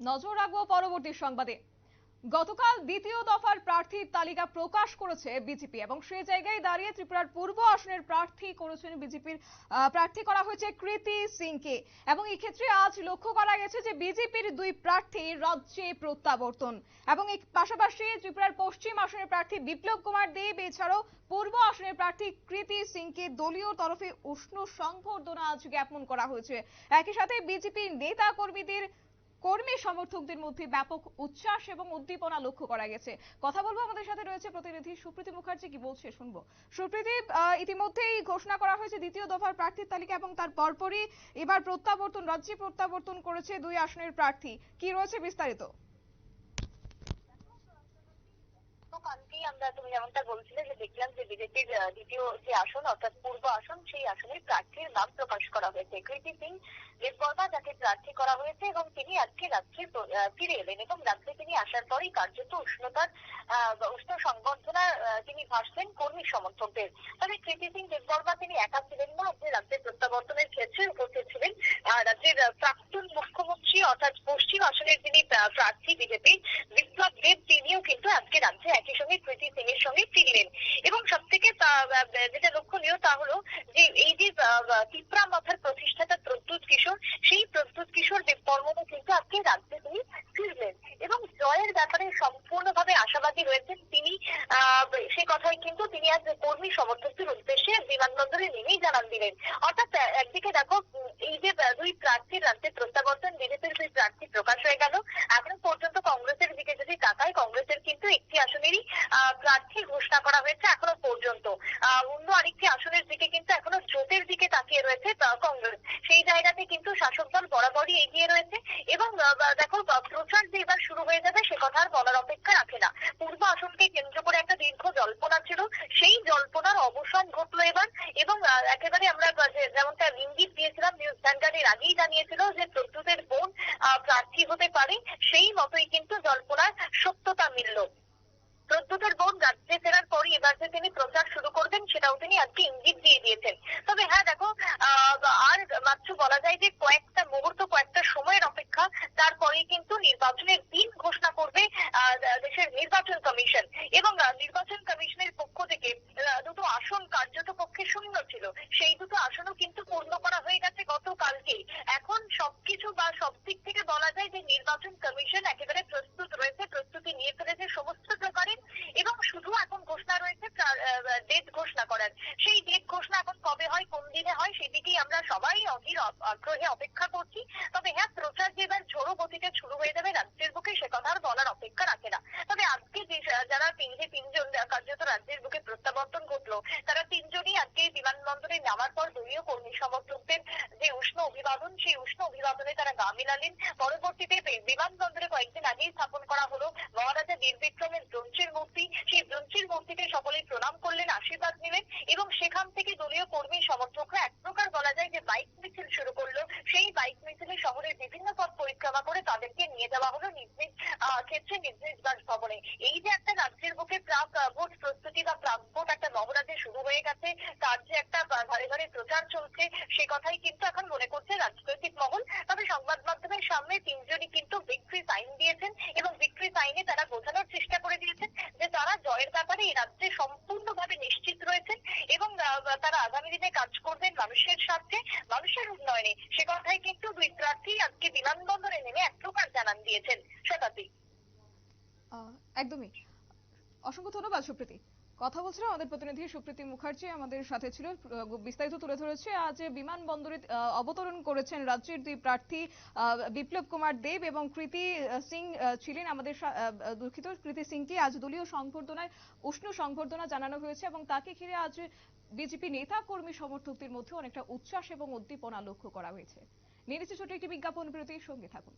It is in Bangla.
নজর রাখব পরবর্তী সংবাদে। গতকাল দ্বিতীয় দফার প্রার্থীর তালিকা প্রকাশ করেছে বিজেপি এবং সেই জায়গায় দাঁড়িয়ে ত্রিপুরার পূর্ব আসনের প্রার্থী করেছেন বিজেপির প্রার্থী করা হয়েছে কৃতি সিংকে। এবং এই ক্ষেত্রে আজ লক্ষ্য করা গেছে যে বিজেপির দুই প্রার্থী রাজ্যে প্রত্যাবর্তন। এবং পাশাপাশি ত্রিপুরার পশ্চিম আসনের প্রার্থী বিপ্লব কুমার দেব, এছাড়াও পূর্ব আসনের প্রার্থী কৃতি সিংকে দলীয় তরফে উষ্ণ সংবর্ধনা আজ জ্ঞাপন করা হয়েছে। একই সাথে বিজেপির নেতা কর্মীদের কর্মী সমর্থকদের মধ্যে ব্যাপক উচ্ছ্বাস এবং উদ্দীপনা লক্ষ্য করা গেছে। কথা বলব আমাদের সাথে রয়েছে প্রতিনিধি সুপ্রীতি মুখার্জি, কি বলছে শুনব। সুপ্রীতি ইতিমধ্যেই ঘোষণা করা হয়েছে দ্বিতীয় দফার প্রার্থীর তালিকা এবং তার পরপরই এবার প্রত্যাবর্তন, রাজ্যে প্রত্যাবর্তন করেছে দুই আসনের প্রার্থী। কি রয়েছে বিস্তারিত? আমরা তুমি যেমনটা বলছিলে যে দেখলাম যে বিজেপির দ্বিতীয় যে আসন, অর্থাৎ পূর্ব আসন, সেই আসনের প্রার্থীর নাম প্রকাশ করা হয়েছে। কৃতি সিং দেববর্মা যাকে প্রার্থী করা হয়েছে এবং তিনি আজকে রাত্রে ফিরে এলেন এবং রাত্রে তিনি আসার পরেই কার্যত উষ্ণতার উষ্ণ সংবর্ধনা তিনি ভাসলেন কর্মী সমর্থকদের। তবে কৃতি সিং দেববর্মা তিনি একা ছিলেন না যে রাজ্যের প্রত্যাবর্তনের ক্ষেত্রে উপস্থিত ছিলেন আহ, রাজ্যের আহ, প্রাক্তন মুখ্যমন্ত্রী অর্থাৎ পশ্চিম আসনের যিনি আহ, প্রার্থী বিজেপি বিপ্লব দেব তিনিও কিন্তু রাজ্যে একই সঙ্গে প্রীতি সিং এর সঙ্গে ফিরলেন। এবং সব থেকে যেটা লক্ষণীয় তা হলো যে, এই যে তিপ্রা মাথার প্রতিষ্ঠাতা প্রদ্যুৎ কিশোর, সেই প্রদ্যুৎ কিশোর দেববর্মনও কিন্তু আজকে রাজ্যে তিনি ফিরলেন। এবং জয়ের ব্যাপারে সম্পূর্ণভাবে আশাবাদী রয়েছেন তিনি। সে কথাই কিন্তু তিনি আজ কর্মী সমর্থকদের উদ্দেশ্যে বিমানবন্দরে নেমেই জানান দিলেন। অর্থাৎ একদিকে দেখো, এই যে দুই প্রার্থীর রাজ্যে প্রত্যাবর্তন, বিজেপির দুই প্রার্থী প্রকাশ হয়ে গেল এখনও পর্যন্ত কংগ্রেসের দিকে যদি তাকাই কংগ্রেসের একটি আসনেরই প্রার্থী ঘোষণা করা হয়েছে এখনও পর্যন্ত। অন্য আরেকটি আসনের দিকে কিন্তু এখনও জোটের দিকে তাকিয়ে রয়েছে কংগ্রেস। সেই জায়গাতে কিন্তু শাসক দল বরাবরই এগিয়ে রয়েছে এবং দেখো প্রচার যে এবার শুরু হয়ে যাবে সে কথা আর বলার অপেক্ষা রাখে না। পূর্ব আসনকে কেন্দ্র করে একটা দীর্ঘ জল্পনা ছিল। সেই জল্পনার অবসান ঘটলো এবার এবং একেবারে আমরা যেমনটা ইঙ্গিত দিয়েছিলাম, নিউজ ভ্যানগার্ডের আগেই জানিয়েছিল যে প্রদ্যুতের বোন প্রার্থী হতে পারে। সেই মতোই কিন্তু জল্পনার সত্যতা মিলল প্রদ্যুতের বোন রাজ্যে ফেরার পরই এবার যে তিনি প্রচার শুরু করবেন, সেটাও তিনি আজকে ইঙ্গিত দিয়ে দিয়েছেন। তবে হ্যাঁ দেখো আর মাত্র বলা যায় যে কয়েকটা মুহূর্ত, কয়েকটা সময়ের অপেক্ষা, তারপরেই কিন্তু নির্বাচনের দিন ঘোষণা করবে দেশের নির্বাচন কমিশন। এবং নির্বাচন কমিশনের পক্ষ থেকে আহ, দুটো আসন কার্যত পক্ষে শূন্য ছিল সেই দুটো আসনও কিন্তু পূর্ণ করা হয়ে গেছে গতকালকেই এখন সবকিছু বা সব দিক থেকে বলা যায় যে নির্বাচন কমিশন একেবারে প্রস্তুত রয়েছে প্রস্তুতি নিয়ে ফেলেছে সমস্ত প্রকারের এবং শুধু এখন ঘোষণা রয়েছে ডেট ঘোষণা করার সেই ডেট ঘোষণা এখন কবে হয় কোন দিনে হয় সেদিকেই আমরা সবাই অধীর অ- আগ্রহে অপেক্ষা করছি। তবে হ্যাঁ প্রচার যে এবার ঝোড়ো গতিতে শুরু হয়ে যাবে রাজ্যের বুকে, সে কথা আর বলার অপেক্ষা রাখে না। তবে আজকে যে যারা তিন, যে তিনজন কার্যত রাজ্যের বুকে প্রত্যাবর্তন ঘটলো, তারা তিনজনই আজকে বিমানবন্দরে নামার পর দলীয় কর্মী সমর্থকদের যে উষ্ণ অভিবাদন, সেই উষ্ণ অভিবাদনে তারা গা মিলালেন। পরবর্তীতে বিমানবন্দরে কয়েকদিন আগেই স্থাপন করা হলো মহারাজা বীর বিক্রমের ব্রোঞ্জের মূর্তি। নিয়ে যাওয়া হলো নিজ নিজ ক্ষেত্রে নিজ নিজ বাসভবনে এই যে একটা রাজ্যের বুকে প্রাক ভোট প্রস্তুতি বা প্রাক ভোট একটা মহড়া যে শুরু হয়ে গেছে, তার যে একটা ঘরে ঘরে প্রচার চলছে, সে কথাই কিন্তু এখন মনে করছে রাজনৈতিক মহল তবে সংবাদ মাধ্যমের সামনে তিনজনই কিন্তু ভিক্টরি সাইন দিয়েছেন এবং ভিক্টরি সাইনে তারা বোঝানোর চেষ্টা করে দিয়েছেন যে তারা জয়ের ব্যাপারে এই রাজ্যে সম্পূর্ণভাবে নিশ্চিত রয়েছেন এবং আহ, তারা আগামী দিনে কাজ করবেন মানুষের স্বার্থে মানুষের উন্নয়নে সে কথাই কিন্তু দুই প্রার্থী আজকে বিমানবন্দরে নেমে এক প্রকার জানান দিয়েছেন শতাব্দী আহ, একদমই। অসংখ্য ধন্যবাদ, সুপ্রীতি। কথা বলছিলাম আমাদের প্রতিনিধি সুপ্রীতি মুখার্জি আমাদের সাথে ছিল বিস্তারিত তুলে ধরেছে। আজ বিমানবন্দরে অবতরণ করেছেন রাজ্যের দুই প্রার্থী বিপ্লব কুমার দেব এবং কৃতি সিং ছিলেন আমাদের দুঃখিত, কৃতি সিংকে আজ দলীয় সংবর্ধনায়, উষ্ণ সংবর্ধনা জানানো হয়েছে এবং তাকে ঘিরে আজ বিজেপি নেতা কর্মী সমর্থকদের মধ্যে অনেকটা উচ্ছ্বাস এবং উদ্দীপনা লক্ষ্য করা হয়েছে। নিয়ে নিচ্ছে ছোট একটি বিজ্ঞাপন বিরতির সঙ্গে থাকুন।